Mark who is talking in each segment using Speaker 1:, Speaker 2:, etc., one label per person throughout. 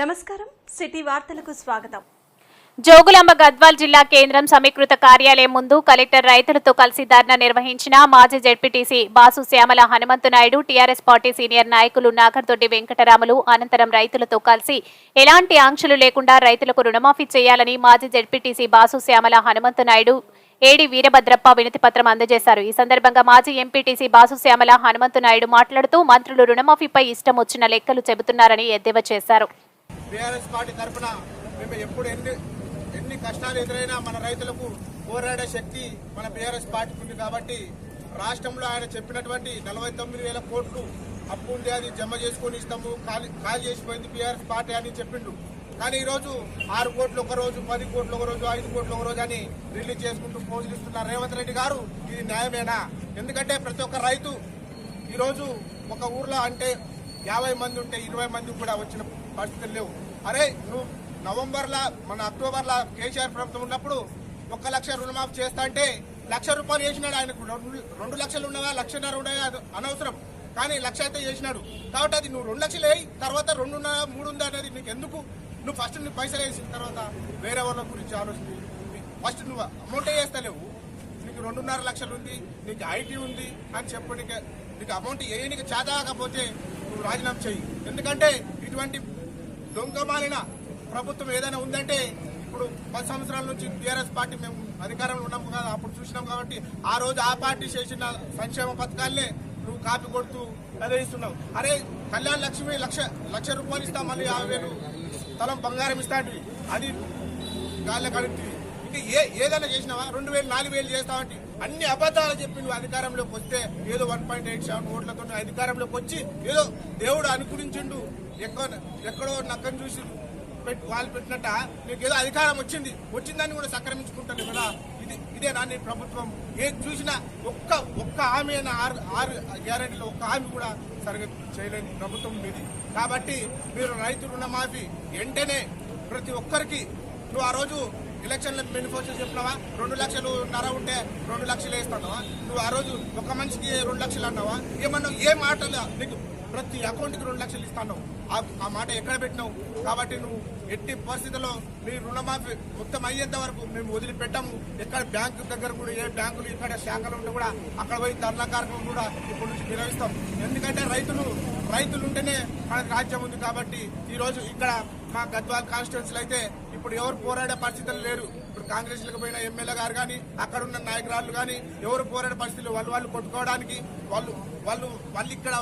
Speaker 1: నమస్కారం. సిటీ వార్తలకు స్వాగతం.
Speaker 2: జోగులాంబ గద్వాల్ జిల్లా కేంద్రం సమీకృత కార్యాలయం ముందు కలెక్టర్ రైతులతో కలిసి ధర్నా నిర్వహించిన మాజీ ZPTC Basu Shyamala Hanumanthu Naidu TRS party senior నాయకులు నాగర్దొడ్డి వెంకటరాములు అనంతరం రైతులతో కలిసి ఎలాంటి ఆంక్షలు లేకుండా రైతులకు రుణమాఫీ చేయాలని మాజీ జెడ్పీటీసీ బాసు శ్యామల హనుమంతు నాయుడు ఏడి వీరభద్రప్ప వినతి పత్రం అందజేశారు. ఈ సందర్భంగా మాజీ ఎంపీటీసీ బాసు శ్యామల హనుమంతు నాయుడు మాట్లాడుతూ మంత్రులు రుణమాఫీపై ఇష్టం వచ్చిన లెక్కలు చెబుతున్నారని ఎద్దేవా చేశారు.
Speaker 3: బీఆర్ఎస్ పార్టీ తరఫున మేము ఎప్పుడు ఎన్ని ఎన్ని కష్టాలు ఎదురైనా మన రైతులకు పోరాడే శక్తి మన బీఆర్ఎస్ పార్టీకి ఉంది కాబట్టి రాష్ట్రంలో ఆయన చెప్పినటువంటి నలభై తొమ్మిది వేల కోట్లు అప్పు ఉంది అది జమ చేసుకొని ఇస్తాము ఖాళీ ఖాళీ చేసిపోయింది బీఆర్ఎస్ పార్టీ అని చెప్పిండు. కానీ ఈరోజు ఆరు కోట్లు ఒక రోజు పది కోట్లు ఒక రోజు ఐదు కోట్లు ఒక రోజు అని రిలీజ్ చేసుకుంటూ పోజులు ఇస్తున్నారు రేవంత్ రెడ్డి గారు ఇది న్యాయమేనా? ఎందుకంటే ప్రతి ఒక్క రైతు ఈరోజు ఒక ఊర్లో అంటే యాభై మంది ఉంటే ఇరవై మంది కూడా వచ్చిన పరిస్థితులు లేవు. అరే నువ్వు నవంబర్లో మన అక్టోబర్లో కేసీఆర్ ప్రభుత్వం ఉన్నప్పుడు ఒక్క లక్ష రుణమాఫీ చేస్తా అంటే లక్ష రూపాయలు చేసినాడు ఆయనకు. రెండు లక్షలు ఉన్నవా లక్షన్నర ఉన్నాయా అది అనవసరం. కానీ లక్ష అయితే చేసినాడు. కాబట్టి అది నువ్వు రెండు లక్షలు వేయి తర్వాత రెండున్నర మూడు ఉందా అనేది నీకు ఎందుకు? నువ్వు ఫస్ట్ నువ్వు పైసలు వేసిన తర్వాత వేరే వాళ్ళ గురించి ఆలోచించి. ఫస్ట్ నువ్వు అమౌంటే వేస్తలేవు నీకు రెండున్నర లక్షలు ఉంది నీకు ఐటీ ఉంది అని చెప్పడానికి నీకు. అమౌంట్ ఏ నీకు నువ్వు రాజీనామా చేయి ఎందుకంటే ఇటువంటి దొంగమాలిన ప్రభుత్వం ఏదైనా ఉందంటే ఇప్పుడు పది సంవత్సరాల నుంచి టీఆర్ఎస్ పార్టీ మేము అధికారంలో ఉన్నాము కదా అప్పుడు చూసినాం కాబట్టి ఆ రోజు ఆ పార్టీ చేసిన సంక్షేమ పథకాలనే నువ్వు కాపీ కొడుతూ అదే అరే కళ్యాణ్ లక్ష్మి లక్ష లక్ష రూపాయలు ఇస్తాం మళ్ళీ యాభై వేలు స్థలం బంగారం ఇస్తాంటివి అది గాల్లో కడుగుతుంది ఇంకా ఏ ఏదైనా చేసినావా? రెండు వేలు నాలుగు వేలు చేస్తావంటే. అన్ని అబద్దాలు చెప్పి నువ్వు అధికారంలోకి వస్తే ఏదో వన్ పాయింట్ ఎయిట్ సెవెన్ ఓట్లతో అధికారంలోకి వచ్చి ఏదో దేవుడు అనుకూలించిండు. ఎక్కడో ఎక్కడో నక్కను చూసి పెట్టి వాళ్ళు పెట్టినట్ట నీకు ఏదో అధికారం వచ్చింది. వచ్చిందని కూడా సంక్రమించుకుంటాను కదా. ఇది ఇదే నా ప్రభుత్వం. ఏది చూసినా ఒక్క ఒక్క హామీ అయిన ఆరు ఆరు గ్యారెంటీలో ఒక్క హామీ కూడా సరిగ్గా చేయలేని ప్రభుత్వం మీది. కాబట్టి మీరు రైతు రుణమాఫీ వెంటనే ప్రతి ఒక్కరికి నువ్వు ఆ రోజు ఎలక్షన్ల మేనిఫెస్టో చెప్పినావా? రెండు లక్షలు నర ఉంటే రెండు లక్షలు వేస్తున్నావా నువ్వు ఆ రోజు ఒక మనిషికి రెండు లక్షలు అన్నావా? ఏమన్నావు? ఏ మాటలు నీకు ప్రతి అకౌంట్కి రెండు లక్షలు ఇస్తాను ఆ మాట ఎక్కడ పెట్టినావు? కాబట్టి నువ్వు ఎట్టి పరిస్థితుల్లో మీ రుణమాఫీ మొత్తం అయ్యేంత వరకు మేము వదిలిపెట్టాము. ఎక్కడ బ్యాంకు దగ్గర కూడా ఏ బ్యాంకులు ఇక్కడ శాఖలు ఉంటే కూడా అక్కడ పోయి ధర్నా కార్యక్రమం కూడా ఇప్పటి నుంచి నిర్వహిస్తాం. ఎందుకంటే రైతులు రైతులు ఉంటేనే మనకు రాజ్యం ఉంది కాబట్టి ఈ రోజు ఇక్కడ మా గద్వాల్ కాన్స్టిట్యున్సీలు అయితే ఇప్పుడు ఎవరు పోరాడే పరిస్థితులు లేరు. ఇప్పుడు కాంగ్రెస్లకు పోయిన ఎమ్మెల్యే గారు కానీ అక్కడ ఉన్న నాయకురాలు కానీ ఎవరు పోరాడే పరిస్థితులు వాళ్ళు వాళ్ళు కొట్టుకోవడానికి వాళ్ళు వాళ్ళు వాళ్ళు ఇక్కడ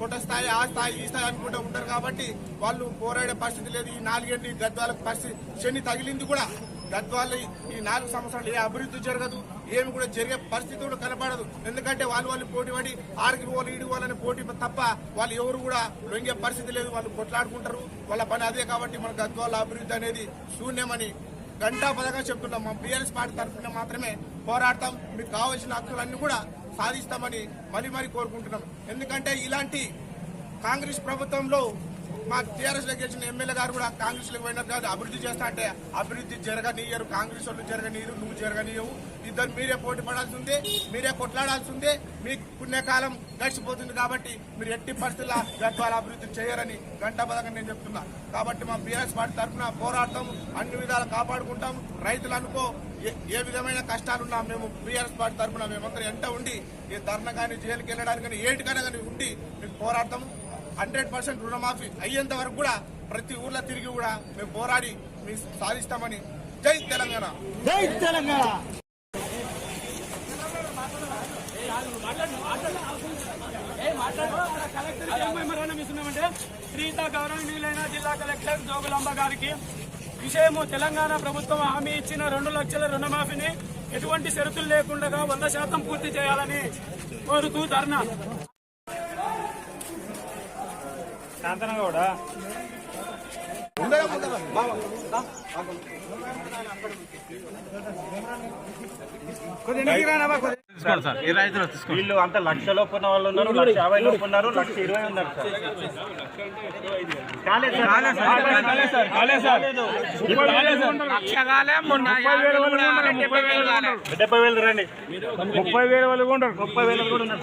Speaker 3: కోట స్థాయి ఆ స్థాయి ఈ స్థాయి అనుకుంటూ ఉంటారు కాబట్టి వాళ్ళు పోరాడే పరిస్థితి లేదు. ఈ నాలుగేంటి గద్వాలకు పరిస్థితి శని తగిలింది కూడా. గద్వాల ఈ నాలుగు సంవత్సరాలు ఏ అభివృద్ధి జరగదు. ఏమి కూడా జరిగే పరిస్థితి కూడా కనపడదు ఎందుకంటే వాళ్ళు వాళ్ళు పోటీ పడి ఆరికి పోవాలి ఈడు పోవాలని పోటీ తప్ప వాళ్ళు ఎవరు కూడా లొంగే పరిస్థితి లేదు. వాళ్ళు కొట్లాడుకుంటారు. వాళ్ళ పని అదే కాబట్టి మన గద్వాల అభివృద్ధి అనేది శూన్యమని గంటా పదగా చెప్తున్నాం. మా బీఆర్ఎస్ పార్టీ తరఫున మాత్రమే పోరాడతాం. మీకు కావాల్సిన హక్కులన్నీ కూడా సాధిస్తామని మరీ మరీ కోరుకుంటున్నాం. ఎందుకంటే ఇలాంటి కాంగ్రెస్ ప్రభుత్వంలో మా టీఆర్ఎస్లో గెలిచిన ఎమ్మెల్యే గారు కూడా కాంగ్రెస్లో పోయినారు కాదు. అభివృద్ధి చేస్తా అంటే అభివృద్ధి జరగనీయరు. కాంగ్రెస్ వాళ్ళు జరగనీయరు నువ్వు జరగనీయవు. ఇద్దరు మీరే పోటీ పడాల్సింది మీరే కొట్లాడాల్సిందే. మీ పుణ్యకాలం గడిచిపోతుంది కాబట్టి మీరు ఎట్టి పరిస్థితుల్లో గద్వాల అభివృద్ధి చేయరని గంటాపదంగా నేను చెప్తున్నా. కాబట్టి మా బీఆర్ఎస్ పార్టీ తరఫున పోరాడతాం అన్ని విధాలు కాపాడుకుంటాం రైతులు అనుకో ఏ- ఏ విధమైన కష్టాలున్నా మేము బీఆర్ఎస్ పార్టీ తరఫున మేమందరం ఎంట ఉండి ఈ ధర్నా కానీ జైలుకి వెళ్ళడానికి కానీ ఏటికైనా కానీ ఉండి మీకు పోరాడతాం హండ్రెడ్ పర్సెంట్ రుణమాఫీ అయ్యేంత వరకు కూడా ప్రతి ఊర్లో తిరిగి కూడా మేము పోరాడి మీకు సాధిస్తామని జై తెలంగాణ.
Speaker 4: జై తెలంగాణ.
Speaker 5: శ్రీత గౌరవనీయులైన జిల్లా కలెక్టర్ జోగులాంబ గారికి విషయము తెలంగాణ ప్రభుత్వం హామీ ఇచ్చిన రెండు లక్షల రుణమాఫీని ఎటువంటి షరతులు లేకుండా వంద శాతం పూర్తి చేయాలని కోరుతూ ధర్నా. శాంతనగౌడ
Speaker 6: వీళ్ళు అంత లక్ష లోపు ఉన్న వాళ్ళు ఉన్నారు లక్ష యాభై లోపు ఉన్నారు లక్ష ఇరవై ఉన్నారు డెబ్బై వేలు రండి. ముప్పై వేలు వాళ్ళు కూడా ముప్పై వేలు కూడా ఉన్నారు